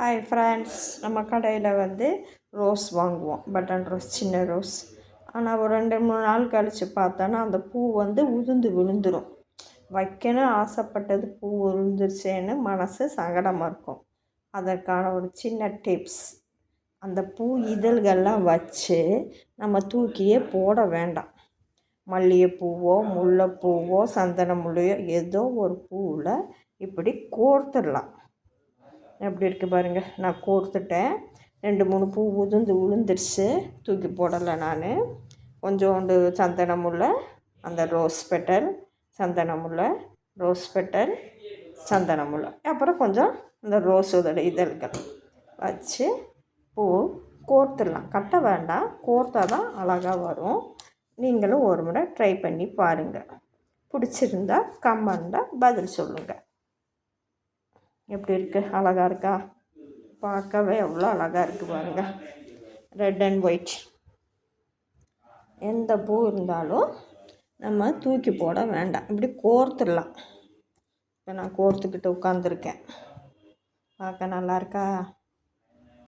Hi friends நம்ம கடையில் வந்து ரோஸ் வாங்குவோம். பட்டன் ரோஸ் சின்ன ரோஸ் ஆனால் ஒரு ரெண்டு மூணு நாள் கழித்து பார்த்தோன்னா அந்த பூ வந்து உதிர்ந்து விழுந்துடும் வைக்கணும் ஆசைப்பட்டது பூ விழுந்துருச்சேன்னு மனசு சங்கடமாக இருக்கும். அதற்கான ஒரு சின்ன டிப்ஸ் அந்த பூ இதழ்கள்லாம் வச்சு நம்ம தூக்கியே போட வேண்டாம். மல்லிகைப்பூவோ முல்லைப்பூவோ சந்தன முல்லையோ ஏதோ ஒரு பூவில் இப்படி கோர்த்துடலாம். எப்படி இருக்குது பாருங்கள் நான் கோர்த்துட்டேன். ரெண்டு மூணு பூ உதிர்ந்து உளுந்துருச்சு. தூக்கி போடலை நான். கொஞ்சோண்டு சந்தன முல்லை அந்த ரோஸ் பெட்டல் சந்தன முல்லை ரோஸ் பெட்டல் சந்தன முல்லை அப்புறம் கொஞ்சம் இந்த ரோஸ் உதடு இதழ்கள் வச்சு பூ கோர்த்துடலாம். கட்ட வேண்டாம். கோர்த்தா தான் அழகாக வரும். நீங்களும் ஒரு முறை ட்ரை பண்ணி பாருங்கள் பிடிச்சிருந்தா கம்மண்டாக பதில் சொல்லுங்கள் எப்படி இருக்குது அழகாக இருக்கா? பார்க்கவே எவ்வளோ அழகாக இருக்குது பாருங்கள் ரெட் அண்ட் ஒயிட் எந்த பூ இருந்தாலும் நம்ம தூக்கி போட வேண்டாம். இப்படி கோர்த்துடலாம். இப்போ நான் கோர்த்துக்கிட்டு உட்காந்துருக்கேன் பார்க்க நல்லா இருக்கா?